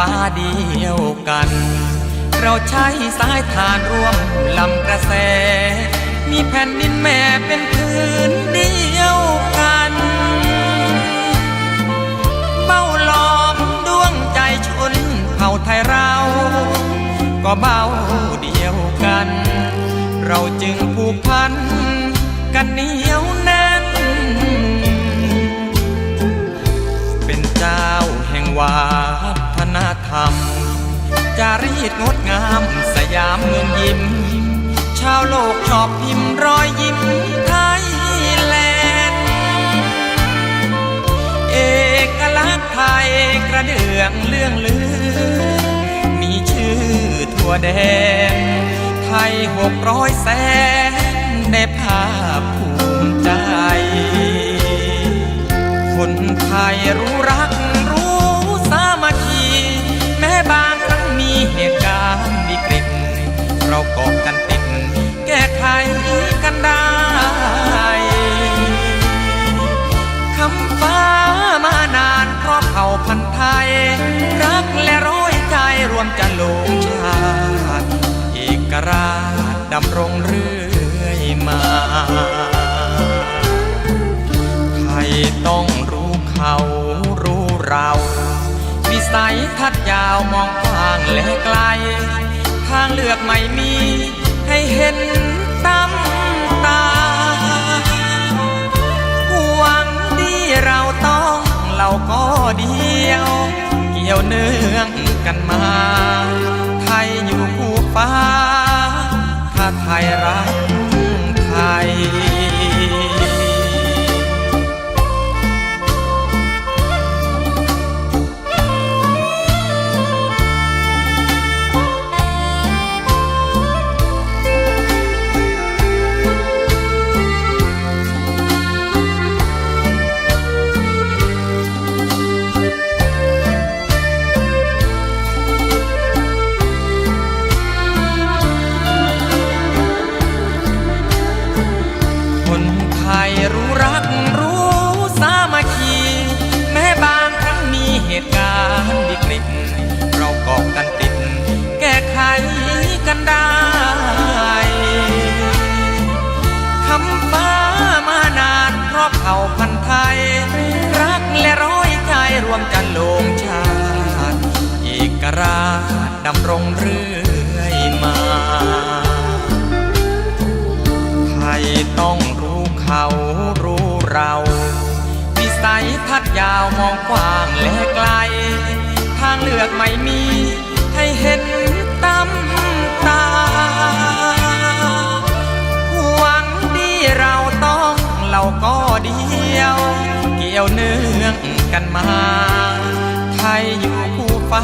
ฟ้าเดียวกัน เราใช้สายทานร่วมลำกระแส มีแผ่นดินแม่เป็นพื้นเดียวกัน เบ้าหลอมดวงใจชนเผ่าไทยเรา ก็เบ้าเดียวกัน เราจึงผูกพันกันเหนียวแน่น เป็นเจ้าแห่งวัฒน ธรรม จารีตงดงามสยามเมืองยิ้ม ชาวโลกชอบพิมพ์รอยยิ้มไทยแลนด์เอกลักษณ์ไทยกระเดื่องเรื่องลือ มีชื่อทั่วแดน ไทยหกร้อยแสนได้ภาพภูมิใจ คนไทยรู้ เราเกาะกันติด แก้ไขกันได้คำฟ้ามานานเพราะเผ่าพันธุ์ไทย รักและร้อยใจรวมจะลงชาติเอกราชดำรงเรื่อยมาไทยต้องรู้เขารู้เราวิสัยทัศน์ยาวมองกว้างและไกล ทางเลือกไม่มีให้เห็นตั้มตาหวังดีเราต้องเราก็เดียว เกี่ยวเนื่องกันมา ไทยอยู่คู่ฟ้า ถ้าไทยรักไทย ไทย รักและร้อยใจรวมกันลงชาติเอกราชดำรงเรื่อยมาไทยต้องรู้เขารู้เราวิสัยทัศน์ยาวมองกว้างและไกล ทางเลือกไม่มีให้เห็น ยวเนื่องกันมา ไทยอยู่คู่ฟ้า